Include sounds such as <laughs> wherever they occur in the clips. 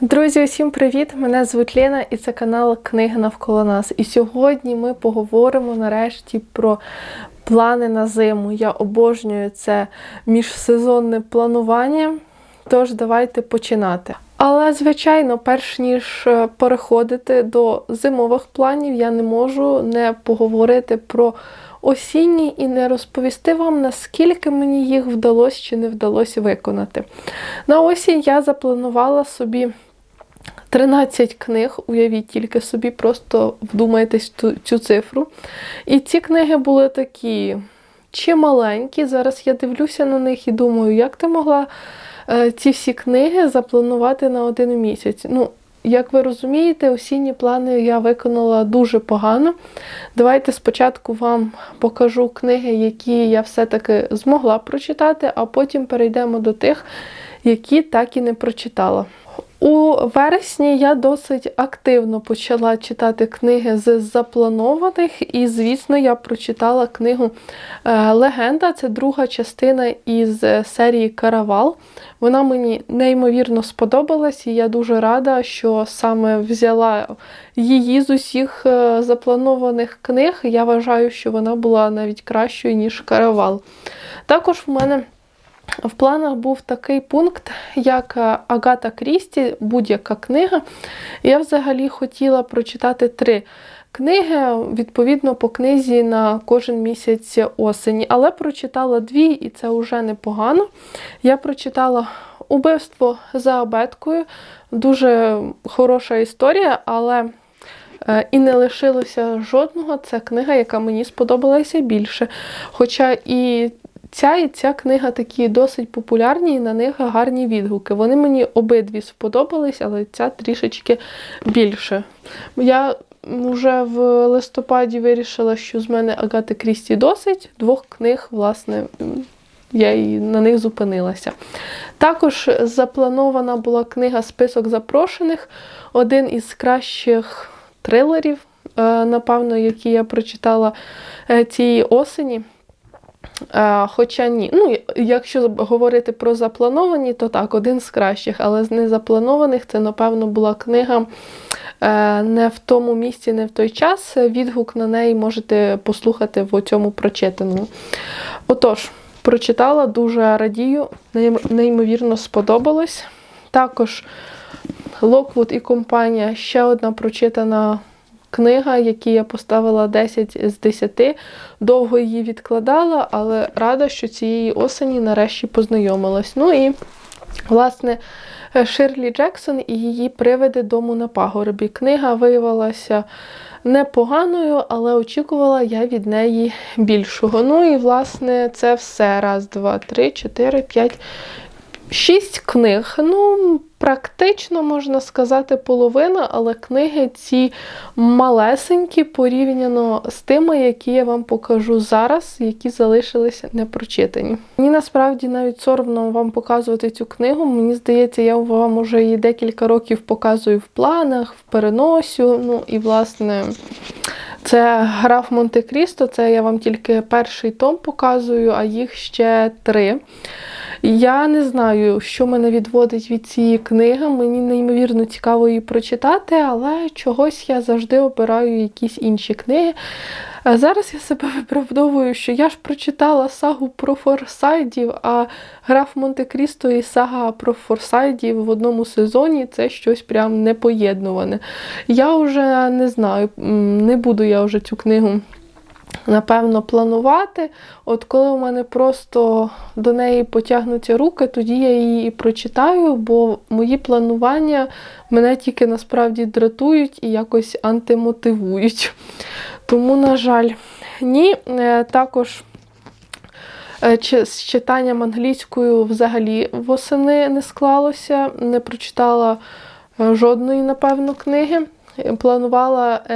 Друзі, усім привіт! Мене звуть Лена і це канал Книги навколо нас. І сьогодні ми поговоримо нарешті про плани на зиму. Я обожнюю це міжсезонне планування. Тож давайте починати. Але, звичайно, перш ніж е, переходити до зимових планів, я не можу не поговорити про осінні і не розповісти вам, наскільки мені їх вдалося чи не вдалося виконати. На осінь я запланувала собі 13 книг, уявіть тільки собі, просто вдумайтесь ту- цю цифру. І ці книги були такі чи маленькі. Зараз я дивлюся на них і думаю, як ти могла е, ці всі книги запланувати на один місяць. Ну, як ви розумієте, осінні плани я виконала дуже погано. Давайте спочатку вам покажу книги, які я все-таки змогла прочитати, а потім перейдемо до тих, які так і не прочитала. У вересні я досить активно почала читати книги з запланованих, і, звісно, я прочитала книгу е, Легенда. Це друга частина із е, серії Каравал. Вона мені неймовірно сподобалась, і я дуже рада, що саме взяла її з усіх е, запланованих книг. Я вважаю, що вона була навіть кращою, ніж Каравал. Також в мене. В планах був такий пункт, як е, Агата Крісті, будь-яка книга. Я взагалі хотіла прочитати три книги, відповідно, по книзі на кожен місяць осені. Але прочитала дві, і це вже непогано. Я прочитала Убивство за абеткою. Дуже хороша історія, але е, і не лишилося жодного. Це книга, яка мені сподобалася більше. Хоча і Ця і ця книга такі досить популярні, і на них гарні відгуки. Вони мені обидві сподобались, але ця трішечки більше. Я вже в листопаді вирішила, що з мене Агати Крісті досить. Двох книг, власне, я і на них зупинилася. Також запланована була книга Список запрошених, один із кращих трилерів, е, напевно, які я прочитала е, цієї осені. Е, Хоча ні, ну якщо говорити про заплановані, то так, один з кращих, але з незапланованих це, напевно, була книга е, не в тому місці, не в той час. Відгук на неї можете послухати в цьому прочитаному. Отож, прочитала, дуже радію, неймовірно сподобалось. Також Локвуд і компанія ще одна прочитана книга, якій я поставила 10 з 10. Довго її відкладала, але рада, що цієї осені нарешті познайомилась. Ну і, власне, Ширлі Джексон і її привиди дому на пагорбі. Книга виявилася непоганою, але очікувала я від неї більшого. Ну і, власне, це все. Раз, два, три, чотири, п'ять. Шість книг. Ну, практично можна сказати, половина, але книги ці малесенькі порівняно з тими, які я вам покажу зараз, які залишилися непрочитані. Мені насправді навіть соромно вам показувати цю книгу. Мені здається, я вам уже її декілька років показую в планах, в переносю. Ну і власне. Це граф Монте-Крісто, це я вам тільки перший том показую, а їх ще три. Я не знаю, що мене відводить від цієї книги. Мені неймовірно цікаво її прочитати, але чогось я завжди обираю якісь інші книги. Зараз я себе <laughs> виправдовую, що я ж прочитала сагу про Форсайдів, а граф Монте-Крісто і сага про Форсайдів в одному сезоні це щось прям непоєднуване. Я вже не знаю, не буду я вже цю книгу. Напевно, планувати. От коли у мене просто до неї потягнуться руки, тоді я її і прочитаю, бо мої планування мене тільки насправді дратують і якось антимотивують. Тому, на жаль, ні. Е, Також е, з читанням англійською взагалі восени не склалося, не прочитала е, жодної, напевно, книги. Планувала е,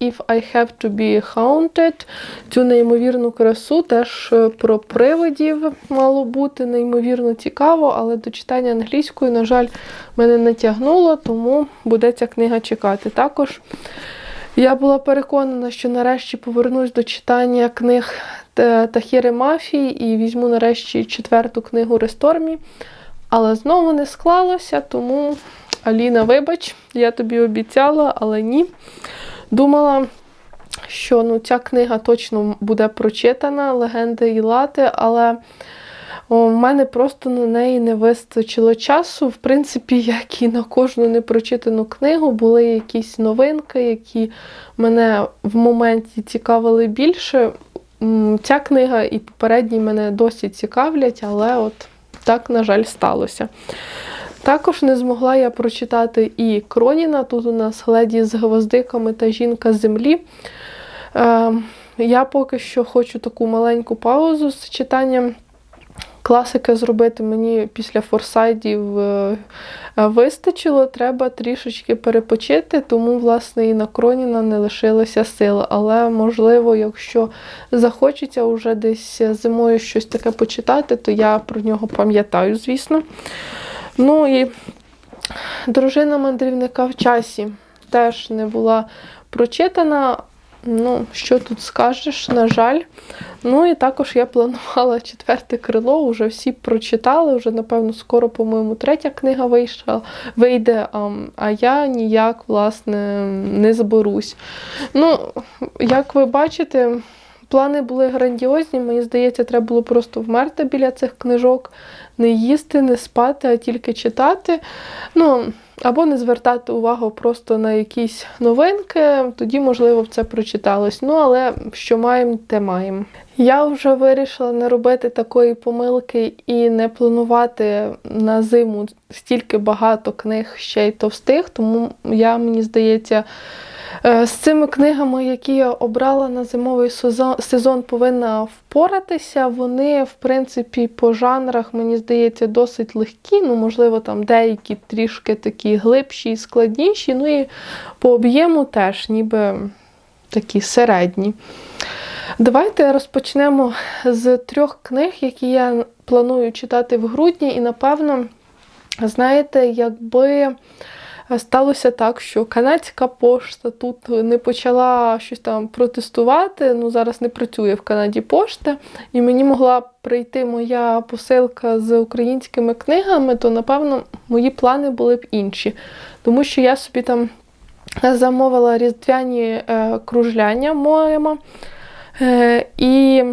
If I Have to Be Haunted, цю неймовірну красу, теж е, про привидів мало бути неймовірно цікаво, але до читання англійською, на жаль, мене не тягнуло, тому буде ця книга чекати. Також я була переконана, що нарешті повернусь до читання книг Тахіри Мафії і візьму нарешті четверту книгу Рестормі. Але знову не склалося, тому Аліна, вибач, я тобі обіцяла, але ні. Думала, що ну, ця книга точно буде прочитана, легенди і лати, але у мене просто на неї не вистачило часу. В принципі, як і на кожну непрочитану книгу, були якісь новинки, які мене в моменті цікавили більше. Ця книга і попередні мене досі цікавлять, але от так, на жаль, сталося. Також не змогла я прочитати і Кроніна. Тут у нас леді з гвоздиками та жінка землі. Е, я поки що хочу таку маленьку паузу з читанням. Класики зробити мені після форсайдів е, е, вистачило, треба трішечки перепочити, тому, власне, і на Кроніна не лишилося сил. Але, можливо, якщо захочеться вже десь зимою щось таке почитати, то я про нього пам'ятаю, звісно. Ну і дружина мандрівника в часі теж не була прочитана. Ну, що тут скажеш, на жаль. Ну і також я планувала четверте крило, вже всі прочитали, вже, напевно, скоро, по-моєму, третя книга вийшла, вийде, а, а я ніяк, власне, не зберусь. Ну, як ви бачите, плани були грандіозні. Мені здається, треба було просто вмерти біля цих книжок, не їсти, не спати, а тільки читати. Ну, або не звертати увагу просто на якісь новинки, тоді, можливо, б це прочиталось. Ну, але що маємо, те маємо. Я вже вирішила не робити такої помилки і не планувати на зиму стільки багато книг ще й товстих, тому я, мені здається, З цими книгами, які я обрала на зимовий сезон, сезон, повинна впоратися. Вони, в принципі, по жанрах, мені здається, досить легкі. Ну, можливо, там деякі трішки такі глибші і складніші. Ну і по об'єму теж, ніби такі середні. Давайте розпочнемо з трьох книг, які я планую читати в грудні, і, напевно, знаєте, якби. Сталося так, що канадська пошта тут не почала щось там протестувати. Ну, зараз не працює в Канаді пошта, і мені могла прийти моя посилка з українськими книгами, то, напевно, мої плани були б інші. Тому що я собі там замовила різдвяні е, кружляння моєму. Е, і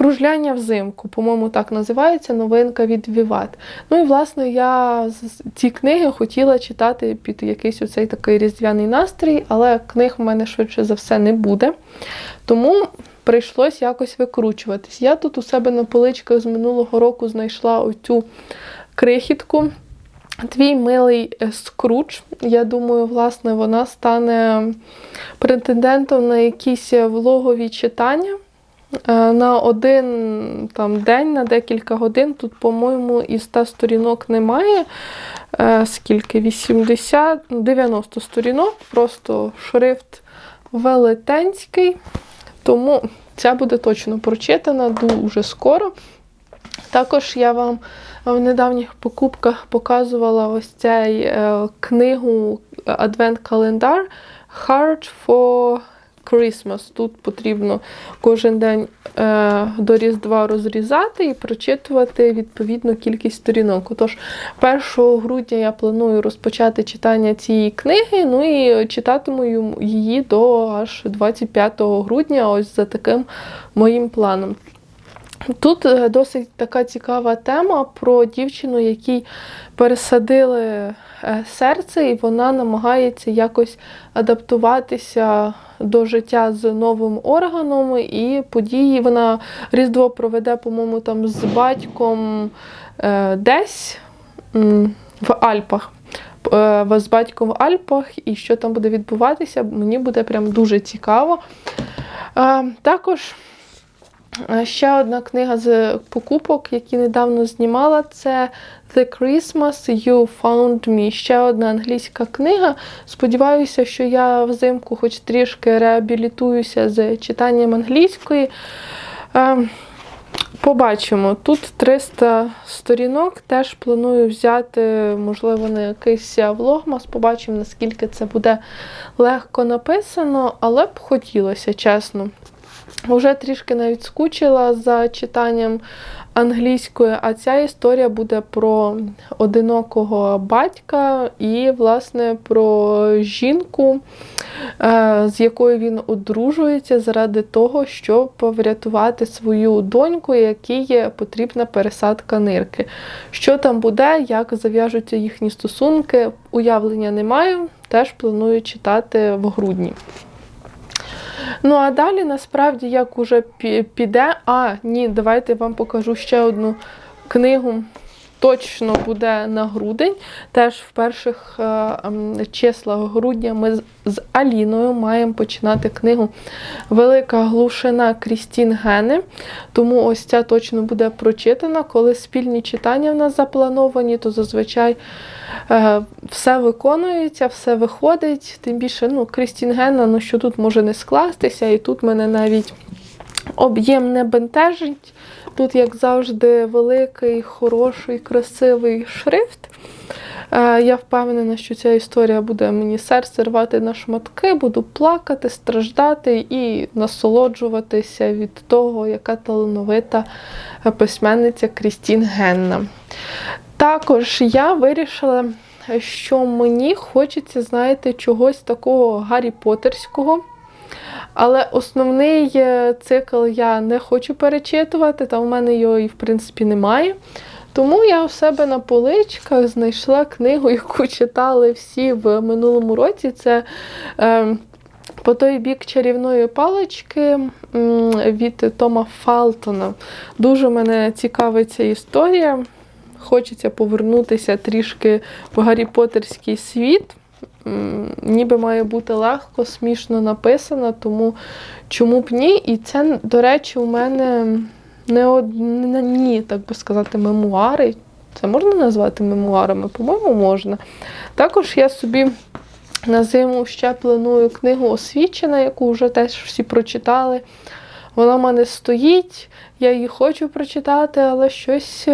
Кружляння взимку, по-моєму, так називається новинка від Віват. Ну і, власне, я ці книги хотіла читати під якийсь оцей такий різдвяний настрій, але книг в мене швидше за все не буде. Тому прийшлось якось викручуватись. Я тут у себе на поличках з минулого року знайшла оцю крихітку. Твій милий е, скруч. Я думаю, власне, вона стане претендентом на якісь влогові читання. Е, на один там, день, на декілька годин. Тут, по-моєму, і 100 сторінок немає. Е, скільки? 80, 90 сторінок, просто шрифт велетенський. Тому ця буде точно прочитана дуже скоро. Також я вам в недавніх покупках показувала ось цю е, книгу Адвент-календар Hard for Christmas. Тут потрібно кожен день е, до Різдва розрізати і прочитувати відповідну кількість сторінок. Отож, 1 грудня я планую розпочати читання цієї книги, ну і читатиму її до аж 25 грудня, ось за таким моїм планом. Тут е, досить така цікава тема про дівчину, якій пересадили е, серце, і вона намагається якось адаптуватися до життя з новим органом і події. Вона Різдво проведе, по-моєму, там з батьком е, десь в Альпах. З батьком в Альпах, і що там буде відбуватися, мені буде прям дуже цікаво. Також Ще одна книга з покупок, які недавно знімала, це The Christmas You Found Me. Ще одна англійська книга. Сподіваюся, що я взимку хоч трішки реабілітуюся з читанням англійської. Побачимо. Тут 300 сторінок, теж планую взяти, можливо, на якийсь влогмас. Побачимо, наскільки це буде легко написано, але б хотілося, чесно. Вже трішки навіть скучила за читанням англійською. А ця історія буде про одинокого батька і, власне, про жінку, е, з якою він одружується заради того, щоб врятувати свою доньку, якій потрібна пересадка нирки. Що там буде, як зав'яжуться їхні стосунки, уявлення не маю, теж планую читати в грудні. Ну, а далі, насправді, як уже пі- піде. А, ні, давайте вам покажу ще одну книгу. Точно буде на грудень. Теж в перших е, ем, числах грудня ми з- Аліною маємо починати книгу Велика глушина Крістін Гени. Тому ось ця точно буде прочитана. Коли спільні читання в нас заплановані, то зазвичай е, все виконується, все виходить. Тим більше, ну, Крістін Генна, ну що тут може не скластися, і тут мене навіть об'єм не бентежить. Тут, як завжди, великий, хороший, красивий шрифт. Е, Я впевнена, що ця історія буде мені серце рвати на шматки, буду плакати, страждати і насолоджуватися від того, яка талановита письменниця Крістін Генна. Також я вирішила, що мені хочеться, знаєте, чогось такого Гаррі Поттерського. Але основний е, цикл я не хочу перечитувати, та в мене його і в принципі немає. Тому я у себе на поличках знайшла книгу, <laughs> яку читали всі в минулому році. Це е, по той бік чарівної палички від Тома Фалтона. Дуже мене цікавить ця історія. Хочеться повернутися трішки в Гаррі Поттерський світ. Ніби має бути легко, смішно написано, тому чому б ні? І це, до речі, у мене не одні, так би сказати, мемуари. Це можна назвати мемуарами? По-моєму, можна. Також я собі на зиму ще планую книгу Освічена, яку вже теж всі прочитали. Вона в мене стоїть, я її хочу прочитати, але щось.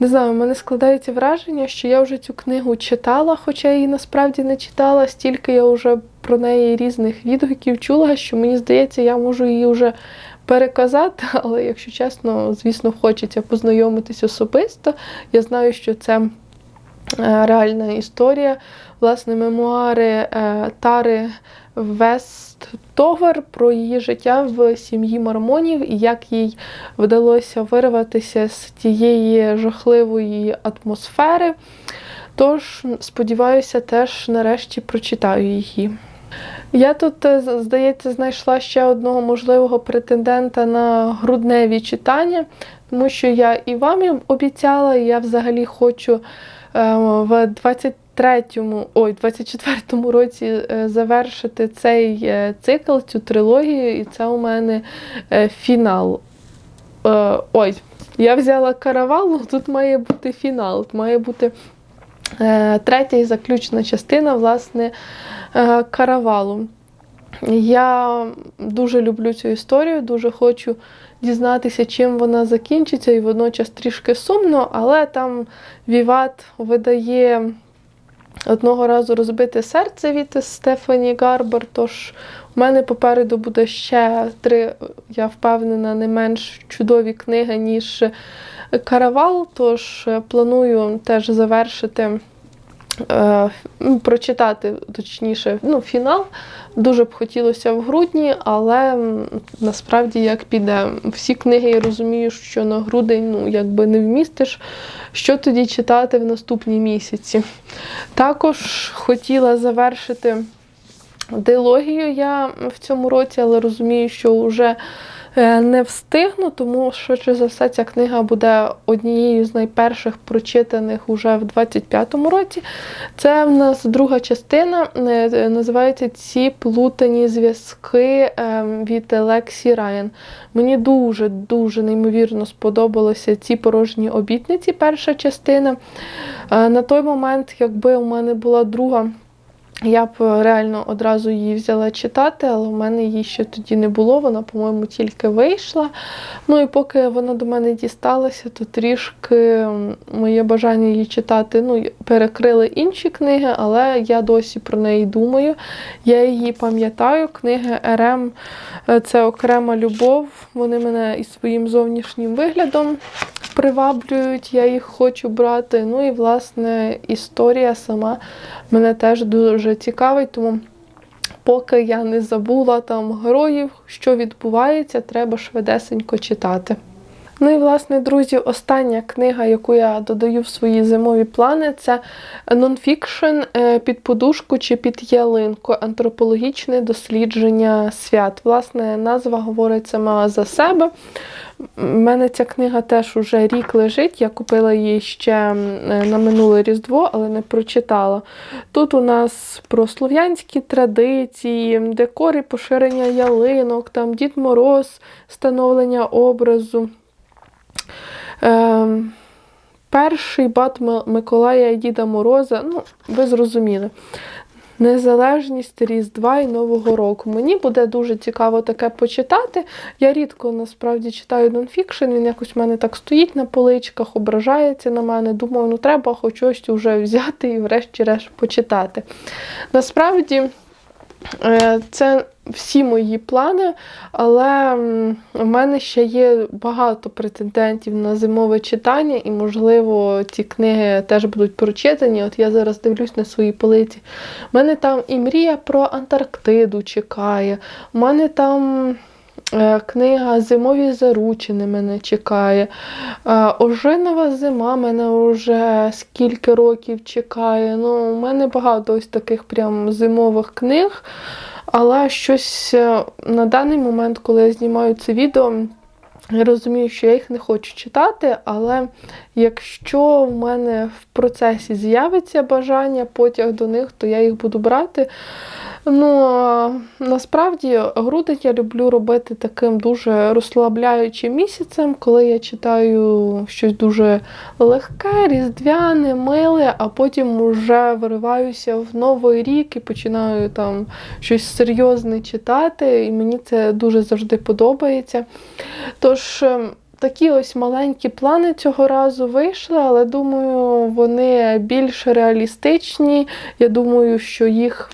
Не знаю, в мене складається враження, що я вже цю книгу читала, хоча я її насправді не читала, стільки я вже про неї різних відгуків чула, що мені здається, я можу її вже переказати, <laughs> але якщо чесно, звісно, хочеться познайомитись особисто. Я знаю, що це е, реальна історія. Власне, мемуари е, Тари Весттовер про її життя в сім'ї мормонів і як їй вдалося вирватися з тієї жахливої атмосфери. Тож, сподіваюся, теж нарешті прочитаю її. Я тут, е, здається, знайшла ще одного можливого претендента на грудневі читання, тому що я і вам обіцяла, і я взагалі хочу е, в 23-му, ой, 24-му році е, завершити цей е, цикл, цю трилогію, і це у мене е, фінал. Ой, я взяла каравал, <laughs> тут має бути фінал, має бути третя і заключна частина, власне, каравалу. Я дуже люблю цю історію, дуже хочу дізнатися, чим вона закінчиться, і водночас трішки сумно, але там Віват видає одного разу розбите серце від Стефані Гарбер. Тож у мене попереду буде ще три, я впевнена, не менш чудові книги, ніж Каравал. Тож е, планую теж завершити. Е, Прочитати, точніше, ну, фінал. Дуже б хотілося в грудні, але насправді як піде. Всі книги я розумію, що на грудень ну, якби не вмістиш. Що тоді читати в наступні місяці? Також хотіла завершити дилогію я в цьому році, але розумію, що вже не встигну, тому швидше за все ця книга буде однією з найперших прочитаних уже в 25-му році. Це в нас друга частина, е, називається Ці плутані зв'язки е, від Лексі Райан. Мені дуже-дуже неймовірно сподобалися ці порожні обітниці, перша частина. Е, На той момент, якби у мене була друга Я б реально одразу її взяла читати, але в мене її ще тоді не було. Вона, по-моєму, тільки вийшла. Ну і поки вона до мене дісталася, то трішки моє бажання її читати ну, перекрили інші книги, але я досі про неї думаю. Я її пам'ятаю. Книги РМ е, це окрема любов. Вони мене і своїм зовнішнім виглядом приваблюють, я їх хочу брати. Ну і власне історія сама мене теж дуже цікавить, тому поки я не забула там героїв, що відбувається, треба швидесенько читати. Ну і власне, друзі, остання книга, яку я додаю в свої зимові плани, це нонфікшн е, під подушку чи під ялинку, антропологічне дослідження свят. Власне, назва говорить сама за себе. У мене ця книга теж уже рік лежить. Я купила її ще на минуле Різдво, але не прочитала. Тут у нас про слов'янські традиції, декори, поширення ялинок, там Дід Мороз, становлення образу. Ем, перший бат Миколая і Діда Мороза, ну, ви зрозуміли. Незалежність Різдва і Нового року. Мені буде дуже цікаво таке почитати. Я рідко насправді читаю нонфікшн, він якось в мене так стоїть на поличках, ображається на мене. Думаю, ну треба хоч щось вже взяти і врешті-решт почитати. Насправді. Е, Це всі мої плани, але в мене ще є багато претендентів на зимове читання, і, можливо, ці книги теж будуть прочитані. От я зараз дивлюсь на свої полиці. У мене там і мрія про Антарктиду чекає. У мене там. Е, Книга Зимові заручини мене чекає. Е, Ожинова зима мене вже скільки років чекає. Ну, у мене багато ось таких прям зимових книг. Але щось е, на даний момент, коли я знімаю це відео, я розумію, що я їх не хочу читати, але якщо в мене в процесі з'явиться бажання, потяг до них, то я їх буду брати. Ну, насправді грудень я люблю робити таким дуже розслабляючим місяцем, коли я читаю щось дуже легке, різдвяне, миле, а потім вже вириваюся в новий рік і починаю там щось серйозне читати, і мені це дуже завжди подобається. Тож. ем, Такі ось маленькі плани цього разу вийшли, але думаю, вони більш реалістичні. Я думаю, що їх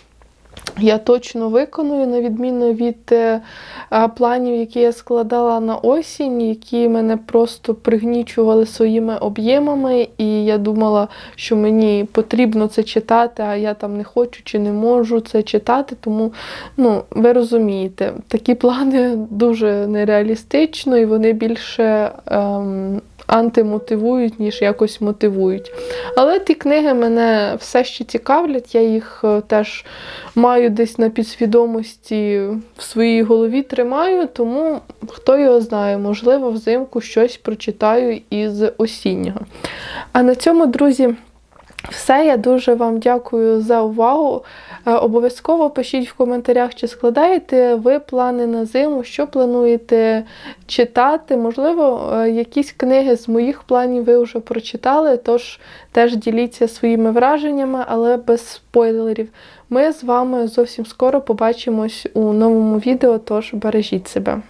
я точно виконую, на відміну від е, планів, які я складала на осінь, які мене просто пригнічували своїми об'ємами, і я думала, що мені потрібно це читати, а я там не хочу чи не можу це читати. Тому, ну, ви розумієте, такі плани <laughs> дуже нереалістично і вони більше. Ем, Антимотивують, ніж якось мотивують. Але ті книги мене все ще цікавлять, я їх е, теж маю десь на підсвідомості в своїй голові тримаю, тому хто його знає, можливо, взимку щось прочитаю із осіннього. А на цьому, друзі, все. Я дуже вам дякую за увагу. Е, Обов'язково пишіть в коментарях, чи складаєте ви плани на зиму, що плануєте читати. Можливо, е, якісь книги з моїх планів ви вже прочитали, тож теж діліться своїми враженнями, але без спойлерів. Ми з вами зовсім скоро побачимось у новому відео, тож бережіть себе.